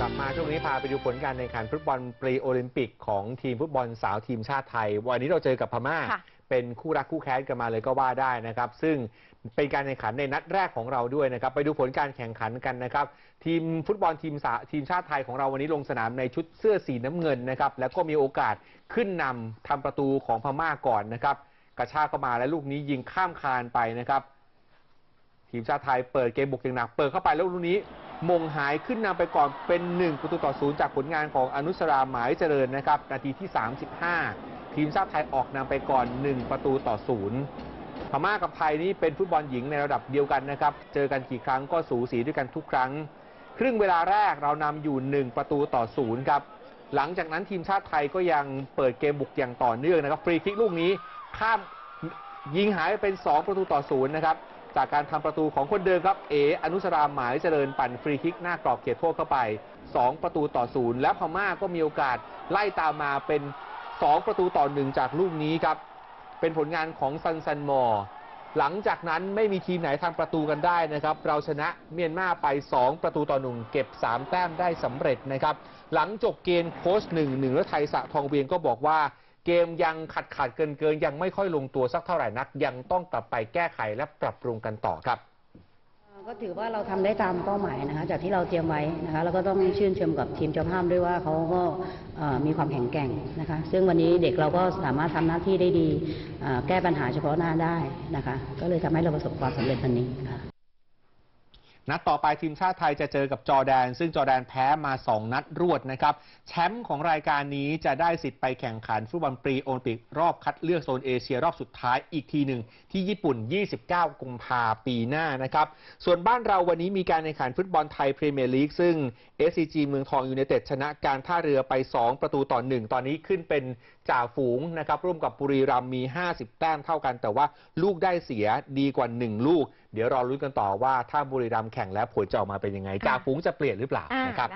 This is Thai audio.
กลับมาช่วงนี้พาไปดูผลการแข่งขันฟุตบอลปรีโอลิมปิกของทีมฟุตบอลสาวทีมชาติไทย วันนี้เราเจอกับพม่าค่ะเป็นคู่รักคู่แค้นกันมาเลยก็ว่าได้นะครับ ซึ่งเป็นการแข่งขันในนัดแรกของเราด้วยนะครับ ไปดูผลการแข่งขันกันนะครับ ทีมฟุตบอลทีมสาทีมชาติไทยของเราวันนี้ลงสนามในชุดเสื้อสีน้ำเงินนะครับ แล้วก็มีโอกาสขึ้นนำทำประตูของพม่าก่อนนะครับ กระชากเข้ามาและลูกนี้ยิงข้ามคานไปนะครับ ทีมชาติไทยเปิดเกมบุกอย่างหนัก เปิดเข้าไปแล้วลูกนี้ มงหายขึ้นนำไปก่อนเป็น 1 ประตูต่อศูนย์จากผลงานของอนุสราหมายเจริญนะครับ นาทีที่ 35 ทีมชาติไทยออกนำไปก่อน 1 ประตูต่อศูนย์พม่ากับไทยนี่เป็นฟุตบอลหญิงในระดับเดียวกันนะครับ เจอกันกี่ครั้งก็สูสีด้วยกันทุกครั้ง ครึ่งเวลาแรกเรานำอยู่ 1 ประตูต่อศูนย์ครับ หลังจากนั้นทีมชาติไทยก็ยังเปิดเกมบุกอย่างต่อเนื่องนะครับ ฟรีคิกลูกนี้ข้ามยิงหายไปเป็น 2 ประตูต่อศูนย์นะครับ จากการทำประตูของคนเดิมครับเออนุสรามหมายเจริญปั่นฟรีคิกหน้ากรอบเขตโทษเข้าไป 2 ประตูต่อศูนย์และพม่าก็มีโอกาสไล่ตามมาเป็น 2 ประตูต่อหนึ่งจากลูกนี้ครับ เป็นผลงานของซันซันมอร์หลังจากนั้นไม่มีทีมไหนทำประตูกันได้นะครับ เราชนะเมียนมาไป 2 ประตูต่อหนึ่งเก็บ 3 แต้มได้สำเร็จนะครับ หลังจบเกมโค้ชหนึ่งหนึ่งและไทยสะทองเวียนก็บอกว่า เกมยังขัดขัดเกินเกินยังไม่ค่อยลงตัวสักเท่าไหร่นัก ยังต้องกลับไปแก้ไขและปรับปรุงกันต่อครับก็ถือว่าเราทำได้ตามเป้าหมายนะคะจากที่เราเตรียมไว้นะคะแล้วก็ต้องชื่นชมกับทีมเจ้าภาพด้วยว่าเขาก็มีความแข็งแกร่งนะคะซึ่งวันนี้เด็กเราก็สามารถทำหน้าที่ได้ดี แก้ปัญหาเฉพาะหน้าได้นะคะก็เลยทำให้เราประสบความสำเร็จวันนี้ค่ะ นัดต่อไปทีมชาติไทยจะเจอกับจอแดน ซึ่งจอแดนแพ้มา 2 นัดรวดนะครับ แชมป์ของรายการนี้จะได้สิทธิ์ไปแข่งขันฟุตบอลปรีโอลิมปิกรอบคัดเลือกโซนเอเชียรอบสุดท้ายอีกทีหนึ่งที่ญี่ปุ่น 29 กุมภาปีหน้านะครับ ส่วนบ้านเราวันนี้มีการแข่งขันฟุตบอลไทยพรีเมียร์ลีกซึ่ง SCG เมืองทองยูไนเต็ดชนะการท่าเรือไป 2 ประตูต่อ 1 ตอนนี้ขึ้นเป็นจ่าฝูงนะครับร่วมกับบุรีรัมย์มี 50 แต้มเท่ากัน แต่ว่าลูกได้เสียดีกว่า 1 ลูก เดี๋ยวรอรุ้นกันต่อว่าถ้าบุรีรัมย์แข่งแล้วผลจะออกมาเป็นยังไงจ่าฝูงจะเปลี่ยนหรือเปล่าอ่านะครับ